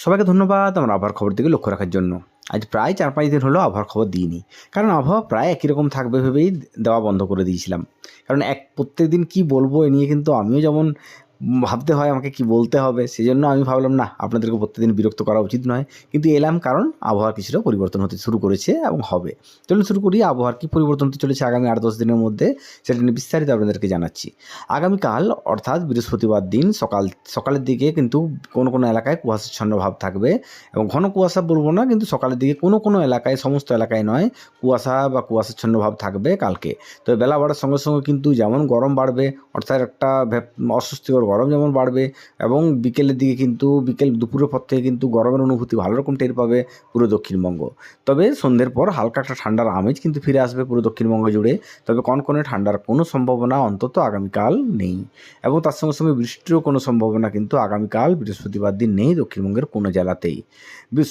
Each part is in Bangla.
সবাইকে ধন্যবাদ আমার আবহাওয়ার খবর দিকে লক্ষ্য রাখার জন্য। আজ প্রায় চার পাঁচ দিন হলো আবহাওয়ার খবর দিইনি। কারণ আবহাওয়া প্রায় একই রকম থাকবে ভেবেই দেওয়া বন্ধ করে দিয়েছিলাম। কারণ এক প্রত্যেক দিন কী বলব এ নিয়ে কিন্তু আমিও যেমন ভাবতে হয়, আমাকে কি বলতে হবে? সেই জন্য আমি ভাবলাম, না, আপনাদেরকে প্রত্যেকদিন বিরক্ত করা উচিত নয়। কিন্তু এলাম কারণ আবহাওয়া কিছুটা পরিবর্তন হতে শুরু করেছে এবং হবে। চলুন শুরু করি, আবহাওয়ার কী পরিবর্তন হতে চলেছে আগামী আট দশ দিনের মধ্যে? সেটা নিয়ে বিস্তারিত আপনাদেরকে জানাচ্ছি। আগামীকাল, অর্থাৎ বৃহস্পতিবার দিন, সকাল, সকালের দিকে কিন্তু কোনো কোনো এলাকায় কুয়াশাচ্ছন্ন ভাব থাকবে এবং ঘন কুয়াশা বলব না, কিন্তু সকালের দিকে কোনো কোনো এলাকায়, সমস্ত এলাকায় নয়, কুয়াশা বা কুয়াশাচ্ছন্ন ভাব থাকবে কালকে। তবে বেলা বাড়ার সঙ্গে সঙ্গে কিন্তু যেমন গরম বাড়বে, অর্থাৎ একটা অস্বস্তিকর গরম যেমন বাড়বে এবং বিকেলের দিকে কিন্তু বিকেল দুপুরের পর থেকে কিন্তু গরমের অনুভূতি ভালো রকম টের পাবে পুরো দক্ষিণবঙ্গ। তবে সন্ধ্যের পর হালকা একটা ঠান্ডার আমেজ কিন্তু ফিরে আসবে পুরো দক্ষিণবঙ্গ জুড়ে। তবে কনকনে ঠান্ডার কোনো সম্ভাবনা অন্তত আগামীকাল নেই এবং তার সঙ্গে সঙ্গে বৃষ্টিরও কোনো সম্ভাবনা কিন্তু আগামীকাল বৃহস্পতিবার দিন নেই দক্ষিণবঙ্গের কোনো জেলাতেই।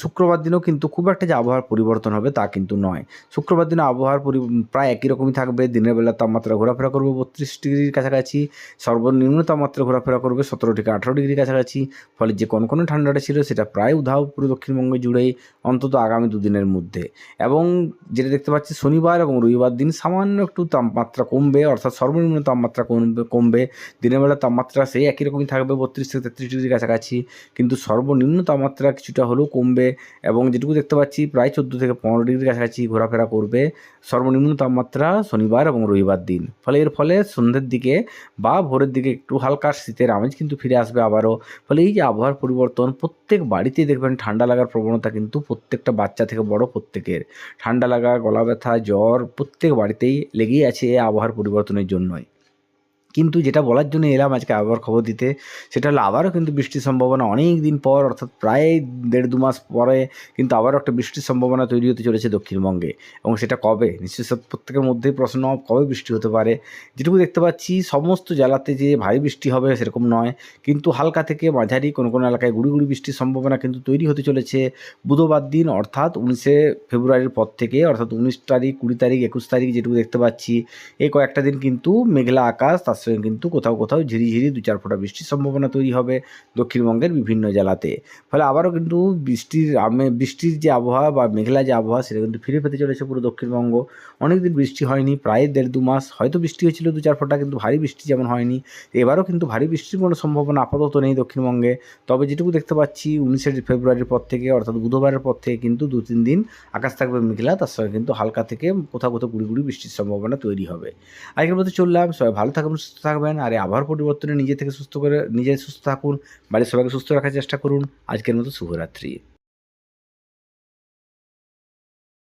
শুক্রবার দিনও কিন্তু খুব একটা যে আবহাওয়ার পরিবর্তন হবে তা কিন্তু নয়। শুক্রবার দিনে আবহাওয়ার পরি, প্রায় একই রকমই থাকবে। দিনের বেলা তাপমাত্রা ঘোরাফেরা করবে বত্রিশ ডিগ্রির কাছাকাছি। সর্বনিম্ন তাপমাত্রা ঘোরাফেরা করবে সতেরো থেকে আঠারো ডিগ্রি কাছাকাছি। ফলে যে কোন কনকনে ঠান্ডাটা ছিল সেটা প্রায় উধাও পুরো দক্ষিণবঙ্গ জুড়ে অন্তত আগামী দুদিনের মধ্যে। এবং যেটা দেখতে পাচ্ছি শনিবার এবং রবিবার দিন সামান্য একটু তাপমাত্রা কমবে, অর্থাৎ সর্বনিম্ন তাপমাত্রা কমবে কমবে। দিনের বেলা তাপমাত্রা সেই একই রকমই থাকবে, বত্রিশ থেকে তেত্রিশ ডিগ্রি কাছাকাছি। কিন্তু সর্বনিম্ন তাপমাত্রা কিছুটা হলেও কমবে এবং যেটুকু দেখতে পাচ্ছি প্রায় চোদ্দ থেকে পনেরো ডিগ্রির কাছাকাছি ঘোরাফেরা করবে সর্বনিম্ন তাপমাত্রা শনিবার এবং রবিবার দিন। ফলে এর ফলে সন্ধ্যের দিকে বা ভোরের দিকে একটু হালকা শীতের আমেজ কিন্তু ফিরে আসবে আবারও। ফলে এই যে আবহাওয়ার পরিবর্তন, প্রত্যেক বাড়িতেই দেখবেন ঠান্ডা লাগার প্রবণতা কিন্তু প্রত্যেকটা বাচ্চা থেকে বড় প্রত্যেকের। ঠান্ডা লাগা, গলা ব্যথা, জ্বর প্রত্যেক বাড়িতেই লেগেই আছে এই আবহাওয়ার পরিবর্তনের জন্যই। কিন্তু যেটা বলার জন্য এলাম আজকে আবহাওয়ার খবর দিতে, সেটা হলো আবারও কিন্তু বৃষ্টির সম্ভাবনা অনেক দিন পর, অর্থাৎ প্রায় দেড় দু মাস পরে কিন্তু আবারও একটা বৃষ্টির সম্ভাবনা তৈরি হতে চলেছে দক্ষিণবঙ্গে। এবং সেটা কবে? নিশ্চয়ই প্রত্যেকের মধ্যেই প্রশ্ন, কবে বৃষ্টি হতে পারে? যেটুকু দেখতে পাচ্ছি, সমস্ত জেলাতে যে ভারী বৃষ্টি হবে সেরকম নয়, কিন্তু হালকা থেকে মাঝারি কোনো কোনো এলাকায় গুড়ি গুড়ি বৃষ্টির সম্ভাবনা কিন্তু তৈরি হতে চলেছে বুধবার দিন, অর্থাৎ উনিশে ফেব্রুয়ারির পর থেকে, অর্থাৎ উনিশ তারিখ, কুড়ি তারিখ, একুশ তারিখ যেটুকু দেখতে পাচ্ছি, এই কয়েকটা দিন কিন্তু মেঘলা আকাশ, তার সঙ্গে কিন্তু কোথাও কোথাও ঝিরিঝিরি দু চার ফোঁটা বৃষ্টির সম্ভাবনা তৈরি হবে দক্ষিণবঙ্গের বিভিন্ন জেলাতে। ফলে আবারও কিন্তু বৃষ্টির আমে, বৃষ্টির যে আবহাওয়া বা মেঘলা যে আবহাওয়া সেটা কিন্তু ফিরে পেতে চলেছে পুরো দক্ষিণবঙ্গ। অনেক দিন বৃষ্টি হয়নি, প্রায় দেড় দু মাস। হয়তো বৃষ্টি হয়েছিল দু চার ফোঁটা কিন্তু ভারী বৃষ্টি যেমন হয়নি, এবারও কিন্তু ভারী বৃষ্টির কোনো সম্ভাবনা আপাতত নেই দক্ষিণবঙ্গে। তবে যেটুকু দেখতে পাচ্ছি উনিশে ফেব্রুয়ারির পর থেকে অর্থাৎ বুধবারের পর থেকে কিন্তু দু তিন দিন আকাশ থাকবে মেঘলা, তার সঙ্গে কিন্তু হালকা থেকে কোথাও কোথাও গুড়ি গুড়ি বৃষ্টির সম্ভাবনা তৈরি হবে। আজকের মধ্যে চললাম, সবাই ভালো থাকবেন সুস্থ থাকবেন আর এই আবহাওয়ার পরিবর্তনে নিজে থেকে সুস্থ করে, নিজে সুস্থ থাকুন, বাড়ির সবাইকে সুস্থ রাখার চেষ্টা করুন। আজকের মতো শুভরাত্রি।